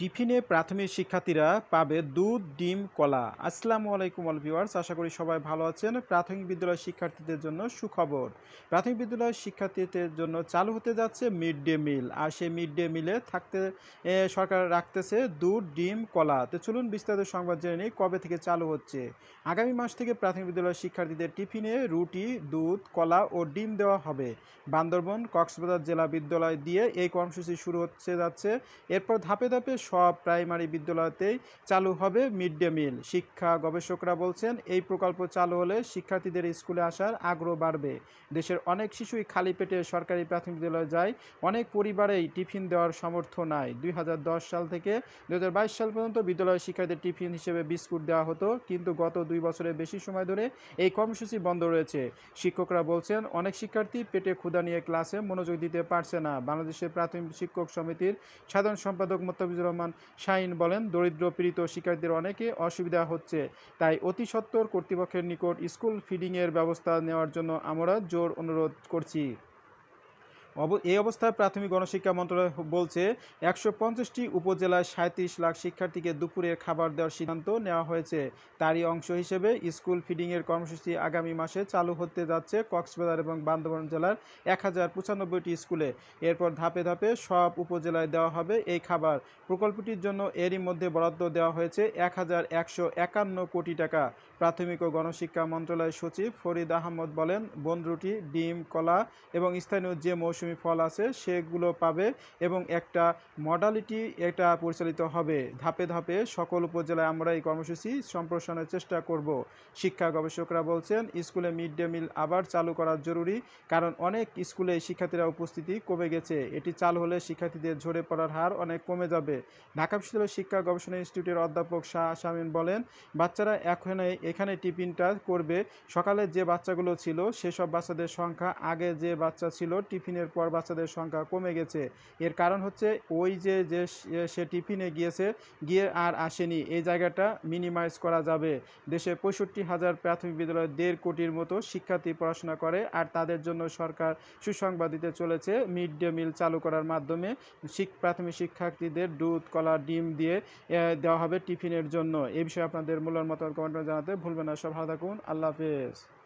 টিফিনে প্রাথমিক শিক্ষার্থীরা পাবে দুধ, ডিম, কলা। আসসালামু আলাইকুম অল ভিউয়ার্স, আশা করি সবাই ভালো আছেন। প্রাথমিক বিদ্যালয় শিক্ষার্থীদের জন্য সুখবর। প্রাথমিক বিদ্যালয় শিক্ষার্থীদের জন্য চালু হতে যাচ্ছে মিড ডে মিল। আর সেই মিড ডে মিলে থাকতে সরকার রাখতেছে দুধ, ডিম, কলা। তো চলুন বিস্তারিত সংবাদ জেনে নিই কবে থেকে চালু হচ্ছে। আগামী মাস থেকে প্রাথমিক বিদ্যালয় শিক্ষার্থীদের টিফিনে রুটি, দুধ, কলা ও ডিম দেওয়া হবে। বান্দরবন, কক্সবাজার জেলা বিদ্যালয় দিয়ে এই কর্মসূচি শুরু হচ্ছে, যাচ্ছে। এরপর ধাপে ধাপে সব প্রাইমারি বিদ্যালয়তেই চালু হবে মিড ডে মিল। শিক্ষা গবেষকরা বলছেন, এই প্রকল্প চালু হলে শিক্ষার্থীদের স্কুলে আসার আগ্রহ বাড়বে। দেশের অনেক শিশুই খালি পেটে সরকারি প্রাথমিক বিদ্যালয়ে যায়। অনেক পরিবারেই টিফিন দেওয়ার সামর্থ্য নাই। দুই হাজার দশ সাল থেকে দুই হাজার বাইশ সাল পর্যন্ত বিদ্যালয় শিক্ষার্থীদের টিফিন হিসেবে বিস্কুট দেওয়া হতো, কিন্তু গত দুই বছরের বেশি সময় ধরে এই কর্মসূচি বন্ধ রয়েছে। শিক্ষকরা বলছেন, অনেক শিক্ষার্থী পেটে ক্ষুদা নিয়ে ক্লাসে মনোযোগ দিতে পারছে না। বাংলাদেশের প্রাথমিক শিক্ষক সমিতির সাধারণ সম্পাদক মোত্তাফিজুর শাহিন বলেন, দরিদ্র, পীড়িত শিক্ষার্থীদের অনেকে অসুবিধা হচ্ছে। তাই অতি সত্বর কর্তৃপক্ষের নিকট স্কুল ফিডিংয়ের ব্যবস্থা নেওয়ার জন্য আমরা জোর অনুরোধ করছি। এই অবস্থায় প্রাথমিক গণশিক্ষা মন্ত্রণালয় বলছে, একশো পঞ্চাশটি উপজেলায় সাঁত্রিশ লাখ শিক্ষার্থীকে দুপুরের খাবার দেওয়ার সিদ্ধান্ত নেওয়া হয়েছে। তারই অংশ হিসেবে স্কুল ফিডিংয়ের কর্মসূচি আগামী মাসে চালু হতে যাচ্ছে কক্সবাজার এবং বান্দরবান জেলার এক হাজার পঁচানব্বইটি স্কুলে। এরপর ধাপে ধাপে সব উপজেলায় দেওয়া হবে এই খাবার। প্রকল্পটির জন্য এরই মধ্যে বরাদ্দ দেওয়া হয়েছে এক হাজার একশো একান্ন কোটি টাকা। প্রাথমিক ও গণশিক্ষা মন্ত্রণালয়ের সচিব ফরিদ আহমদ বলেন, বনরুটি, ডিম, কলা এবং স্থানীয় যে মৌসুমি ফল আছে, সেগুলো পাবে এবং একটা মডালিটি এটা পরিচালিত হবে। ধাপে ধাপে সকল উপজেলায় আমরা এই কর্মসূচি সম্প্রসারণের চেষ্টা করব। শিক্ষা গবেষকরা বলছেন, স্কুলে মিড ডে মিল আবার চালু করা জরুরি, কারণ অনেক স্কুলে শিক্ষার্থীরা উপস্থিতি কমে গেছে। এটি চালু হলে শিক্ষার্থীদের ঝরে পড়ার হার অনেক কমে যাবে। ঢাকা বিশ্ববিদ্যালয় শিক্ষা গবেষণা ইনস্টিটিউটের অধ্যাপক শাহ শামীম বলেন, বাচ্চারা এখানে এখানে টিফিনটা করবে। সকালে যে বাচ্চাগুলো ছিল, সেসব বাচ্চাদের সংখ্যা আগে যে বাচ্চা ছিল টিফিনের পর বাচ্চাদের সংখ্যা কমে গেছে। এর কারণ হচ্ছে ওই যে যে সে- টিফিনে গিয়েছে, গিয়ে আর আসেনি। এই জায়গাটা মিনিমাইজ করা যাবে। দেশে পঁয়ষট্টি হাজার প্রাথমিক বিদ্যালয়ে দেড় কোটির মতো শিক্ষার্থী পড়াশোনা করে আর তাদের জন্য সরকার সুসংবাদ দিতে চলেছে। মিড ডে মিল চালু করার মাধ্যমে প্রাথমিক শিক্ষার্থীদের দুধ, কলা, ডিম দিয়ে দেওয়া হবে টিফিনের জন্য। এই বিষয়ে আপনাদের মূল্যায়ন মতামত কমেন্টে জানাতে ভুলবেন না। সব ভালো থাকুন। আল্লাহ হাফেজ।